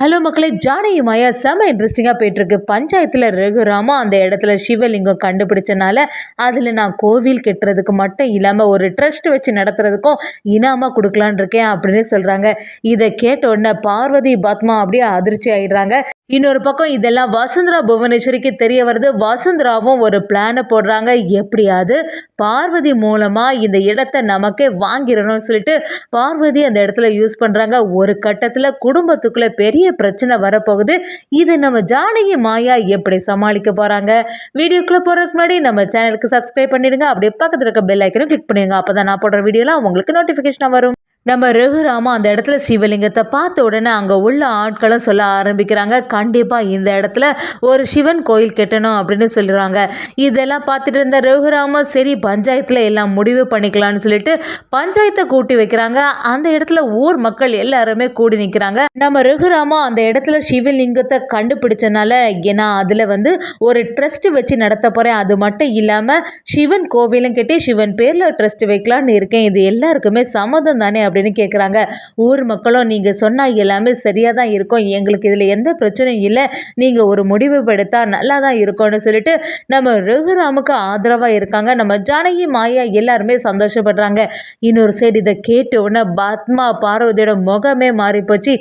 Hello மக்களே. ஜானகி மாயா செம இன்ட்ரெஸ்டிங்காக போயிட்டுருக்கு. பஞ்சாயத்தில் ரகுராமா அந்த இடத்துல சிவலிங்கம் கண்டுபிடிச்சனால அதில் நான் கோவில் கட்டுறதுக்கு மட்டும் இல்லாமல் ஒரு ட்ரஸ்ட் வச்சு நடத்துறதுக்கும் இனாமாக கொடுக்கலான் இருக்கேன் அப்படின்னு சொல்கிறாங்க இதை கேட்ட உடனே பார்வதி பத்மா அப்படியே அதிர்ச்சி ஆயிடுறாங்க. இன்னொரு பக்கம் இதெல்லாம் வசுந்தரா புவனேஸ்வரிக்கு தெரிய வருது. வசுந்தராவும் ஒரு பிளானை போடுறாங்க. எப்படியாவது பார்வதி மூலமாக இந்த இடத்த நமக்கே வாங்கிடணும்னு சொல்லிட்டு பார்வதி அந்த இடத்துல யூஸ் பண்ணுறாங்க ஒரு கட்டத்தில் குடும்பத்துக்குள்ளே பெரிய பிரச்சனை வரப்போகுது. இது நம்ம ஜானகி மாயா எப்படி சமாளிக்க போகிறாங்க வீடியோக்குள்ளே போகிறதுக்கு முன்னாடி நம்ம சேனலுக்கு சப்ஸ்கிரைப் பண்ணிடுங்க. அப்படியே பக்கத்தில் இருக்க பெல் ஐக்கனும் கிளிக் பண்ணிடுங்க. அப்போ தான் நான் போடுற வீடியோலாம் உங்களுக்கு நோட்டிஃபிகேஷனாக வரும். நம்ம ரகுராமா அந்த இடத்துல சிவலிங்கத்தை பார்த்த உடனே அங்கே உள்ள ஆட்களும் சொல்ல ஆரம்பிக்கிறாங்க. கண்டிப்பாக இந்த இடத்துல ஒரு சிவன் கோயில் கட்டணும் அப்படின்னு சொல்கிறாங்க இதெல்லாம் பார்த்துட்டு இருந்த ரகுராமா சரி பஞ்சாயத்தில் எல்லாம் முடிவு பண்ணிக்கலாம்னு சொல்லிட்டு பஞ்சாயத்தை கூட்டி வைக்கிறாங்க. அந்த இடத்துல ஊர் மக்கள் எல்லாருமே கூடி நிற்கிறாங்க நம்ம ரகுராமா அந்த இடத்துல சிவலிங்கத்தை கண்டுபிடிச்சனால ஏன்னா அதில் வந்து ஒரு ட்ரஸ்ட் வச்சு நடத்த போகிறேன் அது மட்டும் இல்லாமல் சிவன் கோவிலும் கட்டி சிவன் பேரில் ட்ரஸ்ட் வைக்கலான்னு இருக்கேன். இது எல்லாருக்குமே சம்மதம் தானே அப்படின்னு கேட்குறாங்க ஊர் மக்களும் நீங்கள் சொன்னால் எல்லாமே சரியாக தான் இருக்கும். எங்களுக்கு இதில் எந்த பிரச்சனையும் இல்லை. நீங்கள் ஒரு முடிவு எடுத்தால் நல்லா தான் இருக்கும்னு சொல்லிட்டு நம்ம ரகுராமுக்கு ஆதரவாக இருக்காங்க. நம்ம ஜானகி மாயா எல்லாருமே சந்தோஷப்படுறாங்க. இன்னொரு சைடு இதை கேட்ட உடனே பத்மா பார்வதியோட முகமே மாறி போச்சு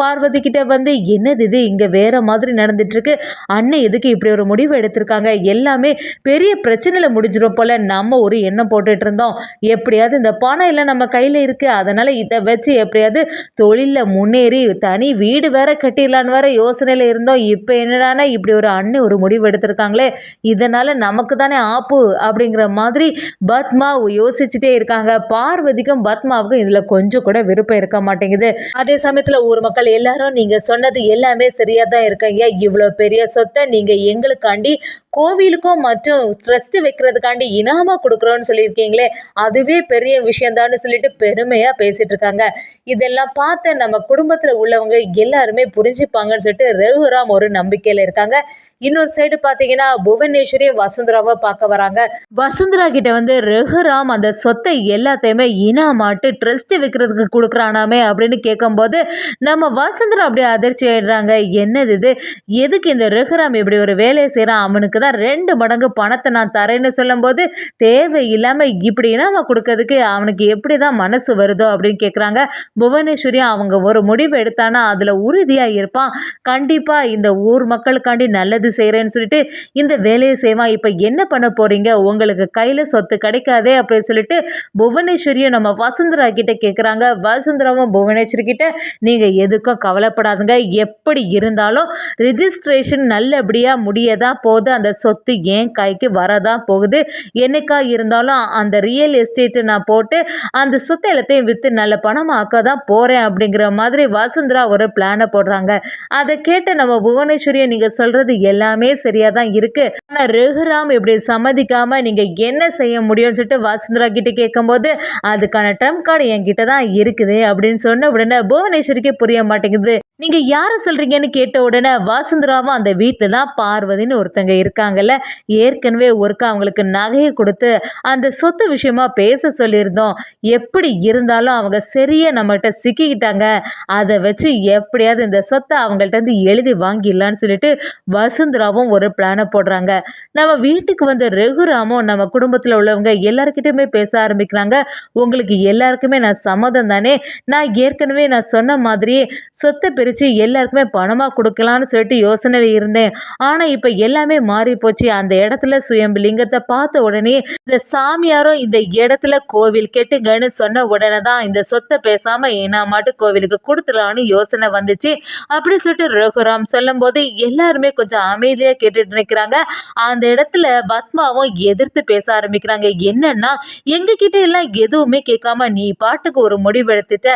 பார்வதி கிட்ட வந்து என்னது இது? இங்கே வேற மாதிரி நடந்துட்டுருக்கு. அண்ணன் எதுக்கு இப்படி ஒரு முடிவு எடுத்திருக்காங்க? எல்லாமே பெரிய பிரச்சனையில் முடிஞ்சிடும் போல். நம்ம ஒரு எண்ணம் போட்டுட்டு இருந்தோம். எப்படியாவது இந்த பணம் எல்லாம் நம்ம கையில் இருக்குது அதனால் இதை வச்சு எப்படியாவது தொழிலில் முன்னேறி தனி வீடு வேற கட்டிடலான்னு வேற யோசனையில் இருந்தோம். இப்போ என்னடானா இப்படி ஒரு அண்ணன் ஒரு முடிவு எடுத்திருக்காங்களே இதனால் நமக்கு தானே ஆப்பு அப்படிங்கிற மாதிரி பத்மா யோசிச்சுட்டே இருக்காங்க. பார்வதிக்கும் பத்மாவுக்கும் இதில் கொஞ்சம் கூட விருப்பம் இருக்க மாட்டேங்குது. அதே சமயத்தில் ஊர் மக்கள் எல்லாரும் நீங்கள் சொன்னது எல்லாமே சரியாக தான் இருக்கீங்க. இவ்வளோ பெரிய சொத்தை நீங்கள் எங்களுக்காண்டி கோவிலுக்கும் மற்றும் ட்ரஸ்ட் வைக்கிறதுக்காண்டி இனாமா கொடுக்குறோன்னு சொல்லியிருக்கீங்களே அதுவே பெரிய விஷயம்தான்னு சொல்லிட்டு பெருமையாக பேசிட்டு இருக்காங்க இதெல்லாம் பார்த்து நம்ம குடும்பத்தில் உள்ளவங்க எல்லாருமே புரிஞ்சுப்பாங்கன்னு சொல்லிட்டு ரகுராம் ஒரு நம்பிக்கையில் இருக்காங்க. இன்னொரு சைடு பார்த்தீங்கன்னா புவனேஸ்வரி வசுந்தராவை பார்க்க வராங்க. வசுந்தரா கிட்ட வந்து ரகுராம் அந்த சொத்தை எல்லாத்தையுமே இனாமாட்டு ட்ரஸ்ட் வைக்கிறதுக்கு கொடுக்குறானாமே அப்படின்னு கேட்கும்போது நம்ம வசுந்தரா அப்படியே அதிர்ச்சி ஆயிடுறாங்க. என்னது இது? எதுக்கு இந்த ரகுராம் இப்படி ஒரு வேலையை செய்கிறான் அவனுக்கு தான் ரெண்டு மடங்கு பணத்தை நான் தரேன்னு சொல்லும்போது தேவையில்லாமல் இப்படி இனாமா கொடுக்கறதுக்கு அவனுக்கு எப்படி தான் மனசு வருதோ அப்படின்னு கேட்குறாங்க புவனேஸ்வரி அவங்க ஒரு முடிவு எடுத்தானா அதில் உறுதியாக இருப்பான். கண்டிப்பாக இந்த ஊர் மக்களுக்காண்டி நல்லது செய்கிறேன்னு சொல்லிட்டு இந்த வேலையை செய்வான். இப்போ என்ன பண்ண போகிறீங்க உங்களுக்கு கையில் சொத்து கிடைக்காதே அப்படின்னு சொல்லிட்டு புவனேஸ்வரியும் நம்ம வசுந்தரா கிட்ட கேட்குறாங்க வசுந்தராவும் புவனேஸ்வரி கிட்ட நீங்கள் எதுக்கும் கவலைப்படாதுங்க. எப்படி இருந்தாலும் ரிஜிஸ்ட்ரேஷன் நல்லபடியாக முடியதான் போகுது. அந்த சொத்து ஏன் கைக்கு வரதான் போகுது. என்னைக்கா இருந்தாலும் அந்த ரியல் எஸ்டேட்டை நான் போட்டு அந்த சொத்தை எல்லாத்தையும் விற்று நல்ல பணமாக்க தான் போகிறேன் அப்படிங்கிற மாதிரி வசுந்தரா ஒரு பிளானை போடுறாங்க. அதை கேட்டு நம்ம புவனேஸ்வரியை நீங்கள் சொல்கிறது எல்லாமே சரியாக தான் இருக்குது ஆனால் ரகுராம் இப்படி சம்மதிக்காமல் நீங்கள் என்ன செய்ய முடியும்னு சொல்லிட்டு வாசுந்தரா கிட்ட கேட்கும்போது அதுக்கான ட்ரம்ப் கார்டு என்கிட்ட தான் இருக்குது அப்படின்னு சொன்ன உடனே புவனேஸ்வரிக்கே புரிய மாட்டேங்குது. நீங்கள் யாரை சொல்கிறீங்கன்னு கேட்ட உடனே வாசுந்தராவும் அந்த வீட்டில் தான் பார்வதின்னு ஒருத்தங்க இருக்காங்கல்ல. ஏற்கனவே ஒருக்கா அவங்களுக்கு நகையை கொடுத்து அந்த சொத்து விஷயமா பேச சொல்லியிருந்தோம். எப்படி இருந்தாலும் அவங்க சரியாக நம்மகிட்ட சிக்கிக்கிட்டாங்க. அதை வச்சு எப்படியாவது இந்த சொத்தை அவங்கள்ட்ட இருந்து எழுதி வாங்கிடலான்னு சொல்லிட்டு வசுந்தராவும் ஒரு பிளானை போடுறாங்க. நம்ம வீட்டுக்கு வந்த ரகுராமும் நம்ம குடும்பத்தில் உள்ளவங்க எல்லாருக்கிட்டையுமே பேச ஆரம்பிக்கிறாங்க. உங்களுக்கு எல்லாருக்குமே நான் சம்மதம் தானே? நான் ஏற்கனவே நான் சொன்ன மாதிரியே சொத்தை பிரித்து எல்லாருக்குமே பணமாக கொடுக்கலான்னு சொல்லிட்டு யோசனையில் இருந்தேன். ஆனால் இப்போ எல்லாமே மாறி போச்சு. அந்த இடத்துல சுயம்பு லிங்கத்தை பார்த்த உடனே இந்த சாமியாரும் இந்த இடத்துல கோவில் கெட்டுங்கன்னு சொன்ன உடனே தான் இந்த சொத்தை பேசாமல் ஏன்னா மாட்டு கோவிலுக்கு கொடுத்துடலான்னு யோசனை வந்துச்சு. அப்படின்னு சொல்லிட்டு ரகுராம் சொல்லும்போது எல்லாருமே கொஞ்சம் அமைதியாக கேட்டுட்டு நிற்கிறாங்க அந்த இடத்துல பத்மாவும் எதிர்த்து பேச ஆரம்பிக்கிறாங்க. என்னன்னா எங்ககிட்ட எல்லாம் எதுவுமே கேட்காம நீ பாட்டுக்கு ஒரு முடிவு எடுத்துட்ட.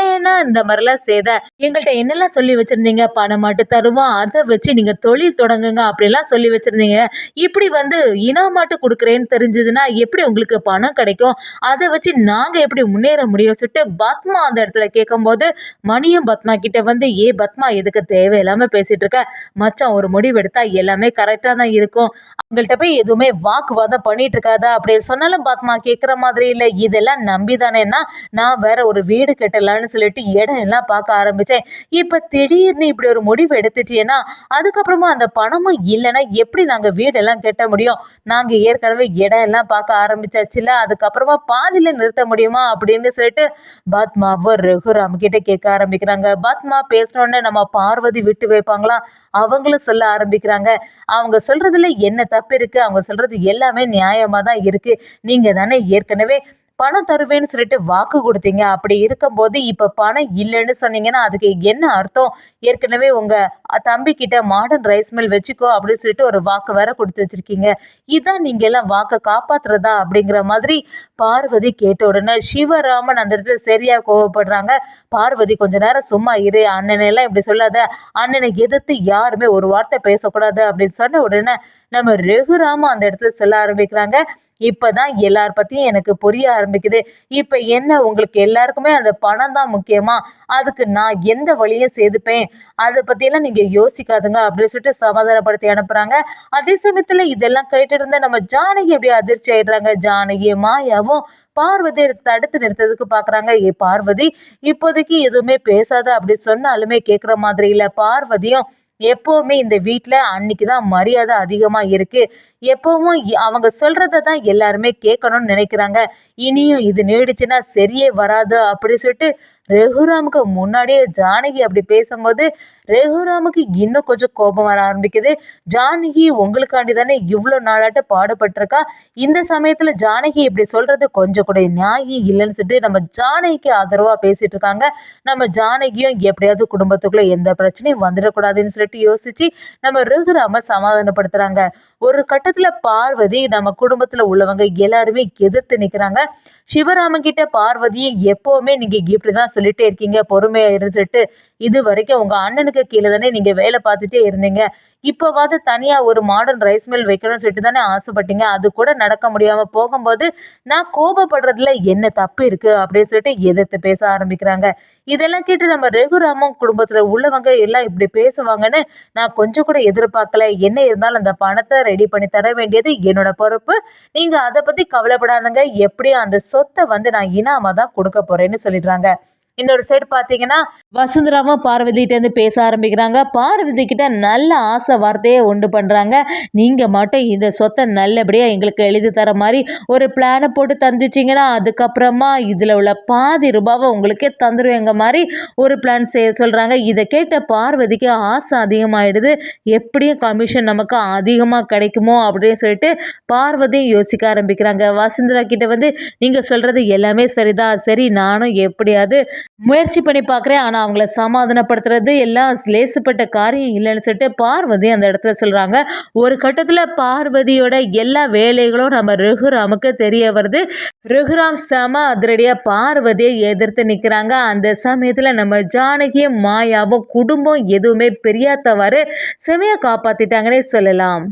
ஏன்னா இந்த மாதிரிலாம் செய்த? எங்கள்கிட்ட என்ன என்னெல்லாம் சொல்லி வச்சுருந்தீங்க? பணம் மட்டும் தருவோம் அதை வச்சு நீங்கள் தொழில் தொடங்குங்க அப்படிலாம் சொல்லி வச்சுருந்தீங்க. இப்படி வந்து இனாமாட்டு கொடுக்குறேன்னு தெரிஞ்சதுன்னா எப்படி உங்களுக்கு பணம் கிடைக்கும்? அதை வச்சு நாங்கள் எப்படி முன்னேற முடியும்? சொல்லிட்டு பத்மா அந்த இடத்துல கேட்கும்போது மணியும் பத்மா கிட்ட வந்து ஏ பத்மா எதுக்கு தேவையில்லாமல் பேசிகிட்டு இருக்க மச்சான் ஒரு முடிவு எடுத்தால் எல்லாமே கரெக்டாக தான் இருக்கும். அவங்கள்ட்ட போய் எதுவுமே வாக்குவாதம் பண்ணிட்டு இருக்காதா அப்படின்னு சொன்னாலும் பத்மா கேட்குற மாதிரி இல்லை. இதெல்லாம் நம்பி தானேன்னா நான் வேற ஒரு வீடு கட்டலான்னு சொல்லிட்டு இடம் எல்லாம் பார்க்க ஆரம்பித்தேன் இப்போ திடீர்னு இப்படி ஒரு முடிவு எடுத்துட்டீங்கன்னா அதுக்கப்புறமா அந்த பணமும் இல்லைன்னா எப்படி நாங்கள் வீடெல்லாம் கட்ட முடியும்? நாங்கள் ஏற்கனவே இடம் எல்லாம் பார்க்க ஆரம்பிச்சாச்சுல அதுக்கப்புறமா பாதியில் நிறுத்த முடியுமா அப்படின்னு சொல்லிட்டு பத்மாவை ரகுராம் கிட்ட கேட்க ஆரம்பிக்கிறாங்க. பத்மா பேசினோடனே நம்ம பார்வதி விட்டு வைப்பாங்களா? அவங்களும் சொல்ல ஆரம்பிக்கிறாங்க. அவங்க சொல்றதுல என்ன தப்பு இருக்கு? அவங்க சொல்றது எல்லாமே நியாயமா தான் இருக்கு. நீங்க தானே ஏற்கனவே பணம் தருவேன்னு சொல்லிட்டு வாக்கு கொடுத்தீங்க. அப்படி இருக்கும்போது இப்போ பணம் இல்லைன்னு சொன்னீங்கன்னா அதுக்கு என்ன அர்த்தம்? ஏற்கனவே உங்கள் தம்பி கிட்ட மாடர்ன் ரைஸ் மில் வச்சுக்கோ அப்படின்னு சொல்லிட்டு ஒரு வாக்கு வேற கொடுத்து வச்சிருக்கீங்க. இதான் நீங்கள் எல்லாம் வாக்கை காப்பாத்துறதா அப்படிங்கிற மாதிரி பார்வதி கேட்ட உடனே சிவராமன் அந்த இடத்துல சரியா கோவப்படுறாங்க. பார்வதி கொஞ்ச நேரம் சும்மா இரு அண்ணனை எல்லாம் இப்படி சொல்லாத. அண்ணனை எதிர்த்து யாருமே ஒரு வார்த்தை பேசக்கூடாது அப்படின்னு சொன்ன உடனே நம்ம ரகுராம அந்த இடத்துல சொல்ல ஆரம்பிக்கிறாங்க. இப்பதான் எல்லார் பத்தியும் எனக்கு புரிய ஆரம்பிக்குது. இப்ப என்ன உங்களுக்கு எல்லாருக்குமே அந்த பணம் தான் முக்கியமா? அதுக்கு நான் எந்த வழியும் சேதுப்பேன்? அதை பத்தியெல்லாம் நீங்க யோசிக்காதுங்க அப்படின்னு சொல்லிட்டு சமாதானப்படுத்தி அனுப்புறாங்க. அதே சமயத்துல இதெல்லாம் கேட்டு இருந்த நம்ம ஜானகி அப்படியே அதிர்ச்சி ஆயிடுறாங்க. ஜானகி மாயாவும் பார்வதி தடுத்து நிறுத்ததுக்கு பாக்குறாங்க. ஏ பார்வதி இப்போதைக்கு எதுவுமே பேசாத அப்படி சொன்னாலுமே கேக்குற மாதிரி இல்ல. பார்வதியும் எப்போவுமே இந்த வீட்டில் அன்னைக்கு தான் மரியாதை அதிகமாக இருக்குது எப்போவும் அவங்க சொல்கிறத தான் எல்லாருமே கேட்கணும்னு நினைக்கிறாங்க. இனியும் இது நீடிச்சுன்னா சரியே வராது அப்படி சொல்லிட்டு ரகுராமுக்கு முன்னாடியே ஜானகி அப்படி பேசும்போது ரகுராமுக்கு இன்னும் கொஞ்சம் கோபம் வர ஆரம்பிக்குது. ஜானகி உங்களுக்காண்டி தானே இவ்வளோ நாளாட்ட பாடுபட்டிருக்கா? இந்த சமயத்தில் ஜானகி இப்படி சொல்றது கொஞ்சம் கூட நியாயம் இல்லைன்னு சொல்லிட்டு நம்ம ஜானகிக்கு ஆதரவாக பேசிட்டு இருக்காங்க. நம்ம ஜானகியும் எப்படியாவது குடும்பத்துக்குள்ள எந்த பிரச்சனையும் வந்துடக்கூடாதுன்னு சொல்லிட்டு யோசிச்சு நம்ம ரகுராம சமாதானப்படுத்துறாங்க. ஒரு கட்டத்துல பார்வதி நம்ம குடும்பத்துல உள்ளவங்க எல்லாருமே எதிர்த்து நிக்கிறாங்க. சிவராமன் கிட்ட பார்வதியை எப்பவுமே நீங்க இப்படிதான் சொல்லிட்டே இருக்கீங்க பொறுமையா இருந்துட்டு இது வரைக்கும் உங்க அண்ணனுக்கு கீழே தானே நீங்க வேலை பார்த்துட்டே இருந்தீங்க. இப்போவாது தனியா ஒரு மாடர்ன் ரைஸ் மில் வைக்கணும்னு சொல்லிட்டு தானே ஆசைப்பட்டீங்க. அது கூட நடக்க முடியாம போகும்போது நான் கோபப்படுறதுல என்ன தப்பு இருக்கு அப்படின்னு சொல்லிட்டு எதிர்த்து பேச ஆரம்பிக்கிறாங்க. இதெல்லாம் கேட்டு நம்ம ரகுராமன் குடும்பத்துல உள்ளவங்க எல்லாம் இப்படி பேசுவாங்கன்னு நான் கொஞ்சம் கூட எதிர்பார்க்கல. என்ன இருந்தாலும் அந்த பணத்தை ரெடி பண்ணி தர வேண்டியது என்னோட பொறுப்பு. நீங்க அதை பத்தி கவலைப்படாதங்க. எப்படியும் அந்த சொத்தை வந்து நான் இனாமா தான் கொடுக்க போறேன்னு சொல்லிடுறாங்க. இன்னொரு சைடு பார்த்தீங்கன்னா வசுந்தராவும் பார்வதிகிட்டேருந்து பேச ஆரம்பிக்கிறாங்க. பார்வதி கிட்ட நல்ல ஆசை வார்த்தையை உண்டு பண்ணுறாங்க நீங்கள் மட்டும் இந்த சொத்தை நல்லபடியாக எங்களுக்கு எழுதி தர மாதிரி ஒரு பிளானை போட்டு தந்துச்சிங்கன்னா அதுக்கப்புறமா இதில் உள்ள பாதி ரூபாவை உங்களுக்கே தந்துடுவேங்க மாதிரி ஒரு பிளான் செய்ய சொல்கிறாங்க இதை கேட்ட பார்வதிக்கு ஆசை அதிகமாகிடுது எப்படியும் கமிஷன் நமக்கு அதிகமாக கிடைக்குமோ அப்படின்னு சொல்லிட்டு பார்வதியும் யோசிக்க ஆரம்பிக்கிறாங்க. வசுந்தரா கிட்ட வந்து நீங்கள் சொல்கிறது எல்லாமே சரிதான். சரி நானும் எப்படியாவது முயற்சி பண்ணி பார்க்குறேன். ஆனால் அவங்கள சமாதானப்படுத்துறது எல்லாம் லேசுப்பட்ட காரியம் இல்லைன்னு சொல்லிட்டு பார்வதி அந்த இடத்துல சொல்கிறாங்க ஒரு கட்டத்தில் பார்வதியோட எல்லா வேலைகளும் நம்ம ரகுராமுக்கு தெரிய வருது. ரகுராம் செம அதிரடியாக பார்வதியை எதிர்த்து நிற்கிறாங்க அந்த சமயத்தில் நம்ம ஜானகியும் மாயாவும் குடும்பம் எதுவுமே பெரியாத்தவாறு செமையாக காப்பாற்றிட்டாங்கன்னே சொல்லலாம்.